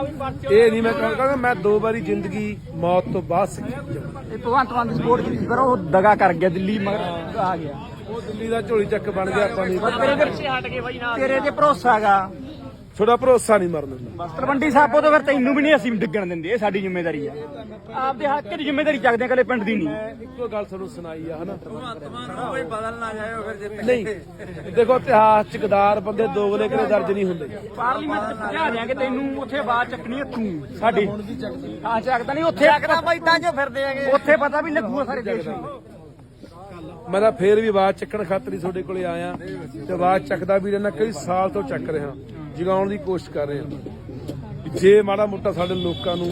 ਇਹ ਨਹੀਂ ਮੈਂ ਕਹਾਂਗਾ ਮੈਂ ਦੋ ਵਾਰੀ ਜ਼ਿੰਦਗੀ ਮੌਤ ਤੋਂ ਬਾਅਦ ਸਿੱਖੀ ਇਹ ਭਗਵੰਤ ਮਾਨ ਦੀ ਸਪੋਰਟ ਕੀਤੀ ਪਰ ਉਹ ਦਗਾ ਕਰ ਗਿਆ ਦਿੱਲੀ ਮਗਰ ਆ ਗਿਆ। ਉਹ ਦਿੱਲੀ ਦਾ ਝੋਲੀ ਚੱਕ ਬਣ ਗਿਆ ਆਪਾਂ ਨਹੀਂ ਤੇਰੇ ਤੇ ਹਟ ਗਏ ਬਾਈ ਨਾਲ ਤੇਰੇ ਤੇ ਭਰੋਸਾ ਹੈਗਾ। ਥੋੜਾ ਭਰੋਸਾ ਨਹੀਂ ਮਰਨ ਦਿੰਦਾ। ਤਲਵੰਡੀ ਸਾਹਿਬੋਂ ਤੋਂ ਫਿਰ ਤੈਨੂੰ ਵੀ ਨਹੀਂ ਅਸੀਂ ਦਿੰਦੇ ਦਿੰਦੇ ਇਹ ਸਾਡੀ ਜ਼ਿੰਮੇਵਾਰੀ ਆ। ਆਪਦੇ ਹੱਕ ਦੀ ਜ਼ਿੰਮੇਵਾਰੀ ਚੱਕਦੇ ਆ, ਇਕੱਲੇ ਪਿੰਡ ਦੀ ਨਹੀਂ। ਮੈਂ ਇੱਕੋ ਗੱਲ ਤੁਹਾਨੂੰ ਸੁਣਾਈ ਆ ਹਨਾ? ਕੋਈ ਬਦਲ ਨਾ ਜਾਇਓ ਫਿਰ ਜਿੱਤ ਨਹੀਂ ਦੇਖੋ ਇਤਿਹਾਸ ਚ ਗਦਾਰ ਬੰਦੇ ਦੋਗਲੇ ਕਰੇ ਦਰਜ ਨਹੀਂ ਹੁੰਦੇ। ਪਾਰਲੀਮੈਂਟ ਚ ਪਹੁੰਚਾ ਦਿਆਂਗੇ ਤੈਨੂੰ ਉੱਥੇ ਆਵਾਜ਼ ਚੱਕਣੀ ਹੈ ਤੂੰ ਸਾਡੀ। ਹਾਂ ਚੱਕਦਾ ਨਹੀਂ ਉੱਥੇ ਚੱਕਦਾ ਬਾਈ ਤਾਂ ਜੋ ਫਿਰਦੇ ਆਗੇ ਉੱਥੇ ਪਤਾ ਵੀ ਲੱਗੂਗਾ ਸਾਰੇ ਦੇਸ਼ ਨੂੰ। ਮੈਂ ਤਾਂ ਫੇਰ ਵੀ ਆਵਾਜ਼ ਚੱਕਣ ਖਾਤਰ ਹੀ ਤੁਹਾਡੇ ਕੋਲੇ ਆਇਆ। ਤੇ ਆਵਾਜ਼ ਚੱਕਦਾ ਵੀ ਰਹਿਣਾ ਕਈ ਸਾਲ ਤੋਂ ਚੱਕ ਰਿਹਾ। ਜਗਾਉਣ ਦੀ ਕੋਸ਼ਿਸ਼ ਕਰ ਰਿਹਾ ਵੀ ਜੇ ਮਾੜਾ ਮੋਟਾ ਸਾਡੇ ਲੋਕਾਂ ਨੂੰ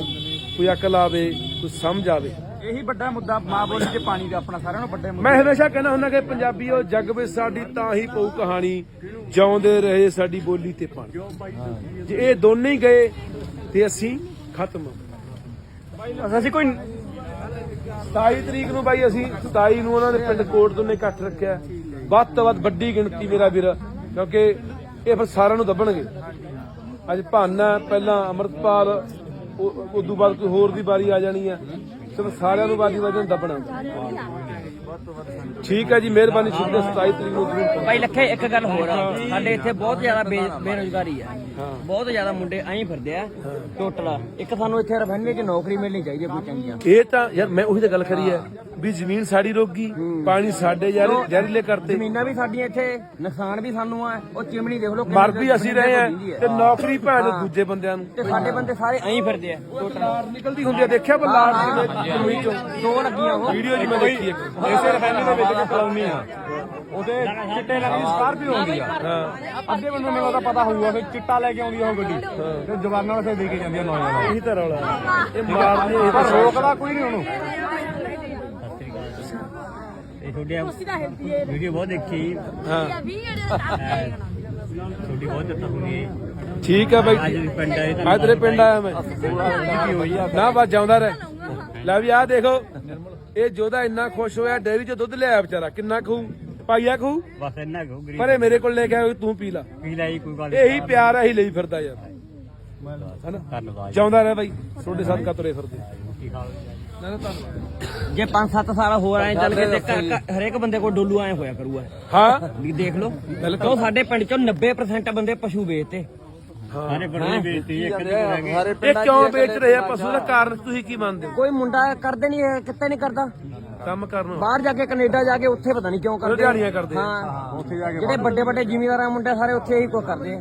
ਕੋਈ ਅਕਲ ਆਵੇ ਕੋਈ ਸਮਝ ਆਵੇ। ਇਹੀ ਵੱਡਾ ਮੁੱਦਾ ਮਾਂ ਬੋਲੀ ਤੇ ਪਾਣੀ ਦਾ ਆਪਣਾ ਸਾਰਿਆਂ ਨੂੰ ਵੱਡੇ ਮੈਂ ਹਮੇਸ਼ਾ ਕਹਿੰਦਾ ਹੁੰਦਾ ਕਿ ਪੰਜਾਬੀ ਉਹ ਜੱਗ ਵਿੱਚ ਸਾਡੀ ਤਾਂ ਹੀ ਪਊ ਕਹਾਣੀ ਜਿਉਂਦੇ ਰਹੇ ਸਾਡੀ ਬੋਲੀ ਤੇ ਪਾਣੀ। ਜੇ ਇਹ ਦੋਨੇ ਹੀ ਗਏ ਤੇ ਅਸੀਂ ਖਤਮ ਅਸੀਂ ਕੋਈ 27 ਤਰੀਕ ਨੂੰ ਬਾਈ ਅਸੀਂ 27 ਨੂੰ ਉਹਨਾਂ ਦੇ ਪਿੰਡ ਕੋਟ ਤੋਂ ਨੇ ਇਕੱਠ ਰੱਖਿਆ। ਵੱਧ ਤੋਂ ਵੱਧ ਵੱਡੀ ਗਿਣਤੀ ਮੇਰਾ ਵੀਰ ਕਿਉਂਕਿ ਇਹ ਫਿਰ ਸਾਰਿਆਂ ਨੂੰ ਦੱਬਣਗੇ। ਅੱਜ ਭਾਨਾ ਪਹਿਲਾਂ ਅਮਰਤਪਾਲ, ਉਹ ਤੋਂ ਬਾਅਦ ਕੋਈ ਹੋਰ ਦੀ ਵਾਰੀ ਆ ਜਾਣੀ ਆ ਸਿਰਫ ਸਾਰਿਆਂ ਨੂੰ ਵਾਰੀ ਵਾਰੀ ਦੱਬਣਾ। ਠੀਕ ਹੈ ਜੀ ਮਿਹਰਬਾਨੀ ਸ਼ੁਕਰੀਆ 27 ਤਰੀਕ ਨੂੰ ਜ਼ਰੂਰ ਪਹੁੰਚੋ। ਭਾਈ ਲੱਖੇ ਇੱਕ ਗੱਲ ਹੋਰ ਆ। ਸਾਡੇ ਇੱਥੇ ਬਹੁਤ ਜ਼ਿਆਦਾ ਬੇਰੁਜ਼ਗਾਰੀ ਆ। ਹਾਂ। ਬਹੁਤ ਜ਼ਿਆਦਾ ਮੁੰਡੇ ਐਂ ਫਿਰਦੇ ਆ ਟੋਟਲ। ਇੱਕ ਸਾਨੂੰ ਇੱਥੇ ਰਫੈਨੇ 'ਚ ਨੌਕਰੀ ਮਿਲਣੀ ਚਾਹੀਦੀ ਕੋਈ ਚੰਗੀ ਆ ਇਹ ਤਾਂ ਯਾਰ ਮੈਂ ਉਹੀ ਤਾਂ ਗੱਲ ਕਰੀ ਹੈ। ਵੀ ਜ਼ਮੀਨ ਸਾਡੀ ਰੋਗੀ ਪਾਣੀ ਸਾਡੇ ਯਾਰ ਜ਼ਹਿਰੀਲੇ ਕਰਤੇ। ਜ਼ਮੀਨਾਂ ਵੀ ਸਾਡੀਆਂ ਇੱਥੇ ਨੁਕਸਾਨ ਵੀ ਸਾਨੂੰ ਆ ਉਹ ਚਿਮਣੀ ਦੇਖ ਲਓ ਕਿੰਨੀ ਮਰ ਵੀ ਅਸੀਂ ਰਹੇ ਆ ਹੁੰਦੀ ਹੈ। ਤੇ ਨੌਕਰੀ ਭੈਣ ਨੂੰ ਦੂਜੇ ਬੰਦਿਆਂ ਨੂੰ। ਤੇ ਸਾਡੇ ਬੰਦੇ ਸਾਰੇ ਐਂ ਫਿਰਦੇ ਆ ਲਾਰ ਨਿਕਲਦੀ ਹੁੰਦੀ ਆ ਦੇਖਿਆ ਬੱਲਾਰ ਕਿਵੇਂ ਚੋਂ ਦੋ ਲੱਗੀਆਂ ਉਹ। ਵੀਡੀਓ 'ਚ ਮੈਂ ਦੇਖੀ ਇੱਕ। ਇਸੇ ਰਫੈਨੀ ਦੇ ਵਿੱਚ ਇੱਕ ਕਲੋਨੀ ਆ। ਉਹਦੇ ਚਿੱਟੇ ਰੰਗ ਦੀ ਸਕਾਰਪੀਓ ਆਉਂਦੀ ਆ। ਹਾਂ। ਅੱਧੇ ਬੰਦੇ ਨੂੰ ਉਹਦਾ ਪਤਾ ਹੋਊਗਾ ਕਿ ਚਿੱਟਾ ਲੈ ਕੇ ਆਉਂਦੀ ਆ ਉਹ ਗੱਡੀ। ਤੇ ਜਵਾਨਾਂ ਨੂੰ ਉੱਥੇ ਦੇ ਕੇ ਜਾਂਦੀ ਆ ਨੌਜਵਾਨਾਂ ਇਹੀ ਤਾਂ ਰੌਲਾ ਇਹ ਮਾਰਦੀ ਇਹ ਤਾਂ ਨੂੰ ਰੋਕਦਾ ਕੋਈ ਨਹੀਂ ਉਹਨੂੰ। ਵੀਡੀਓ ਬਹੁਤ ਦੇਖੀ। ਹਾਂ। ਛੋਟੀ ਬਹੁਤ ਦਿੱਤਾ ਹੋਣੀ ਠੀਕ ਹੈ ਬਾਈ। ਅੱਜ ਤੇਰੇ ਪਿੰਡ ਆਇਆ ਮੈਂ। ਨਾ ਬਸ ਜਾਉਂਦਾ ਰਹਿ। ਲੈ ਵੀ ਆਹ ਦੇਖੋ। ਇਹ ਜੋਦਾ ਇੰਨਾ ਖੁਸ਼ ਹੋਇਆ ਡੇਰੀ 'ਚ ਦੁੱਧ ਲਿਆਇਆ ਵਿਚਾਰਾ। ਕਿੰਨਾ ਖਾਊ? ਪਾਈਆ ਖਾਊ? ਬਸ ਇੰਨਾ ਗਰੀਬ ਪਰ ਇਹ ਮੇਰੇ ਕੋਲ ਲੈ ਕੇ ਆਇਆ ਤੂੰ ਪੀ ਲਾ। ਪੀ ਲਈ ਕੋਈ ਗੱਲ ਇਹੀ ਪਿਆਰ ਆ ਹੀ ਲਈ ਫਿਰਦਾ ਯਾਰ। ਹਨਾ? ਧੰਨਵਾਦ। ਜਾਉਂਦਾ ਰਹਿ ਬਾਈ। ਤੁਹਾਡੇ ਸਦਕਾ ਤੁਰੇ ਫਿਰਦੇ। ਨਾ ਨਾ ਧੰਨਵਾਦ। ਜੇ 5-7 ਸਾਲ ਹੋਰ ਆਏ ਚੱਲ ਕੇ ਤੇ ਘਰ- ਘਰ- ਹਰੇਕ ਬੰਦੇ ਕੋਲ ਡੋਲੂ ਆਏ ਹੋਇਆ ਕਰੂਗਾ। ਹਾਂ? ਵੀ ਦੇਖ ਲਓ। ਸਾਡੇ ਪਿੰਡ ਚੋਂ 90% ਬੰਦੇ ਪਸ਼ੂ ਵੇਚਤੇ। ਸਾਰੇ ਬੜੇ ਵੇਚਤੀ ਇੱਕ ਇਹ ਕਿਉਂ ਵੇਚ ਰਹੇ ਆ ਪਸ਼ੂ ਦਾ ਕਾਰਨ ਤੁਸੀਂ ਕੀ ਮੰਨਦੇ ਹੋ? ਕੋਈ ਮੁੰਡਾ ਕਰਦੇ ਨਹੀਂ ਇਹ ਕਿਤੇ ਨਹੀਂ ਕਰਦਾ? ਕੰਮ ਕਰਨ ਨੂੰ। ਬਾਹਰ ਜਾ ਕੇ ਕੈਨੇਡਾ ਜਾ ਕੇ ਉੱਥੇ ਪਤਾ ਨਹੀਂ ਕਿਉਂ ਕਰਦੇ ਲੁਧਿਆਣੀਆਂ ਕਰਦੇ ਆ। ਹਾਂ। ਉੱਥੇ ਜਾ ਕੇ ਜਿਹੜੇ ਵੱਡੇ ਵੱਡੇ ਜ਼ਿਮੀਂਦਾਰਾਂ ਮੁੰਡੇ ਸਾਰੇ ਉੱਥੇ ਹੀ ਕੁਝ ਕਰਦੇ ਆ।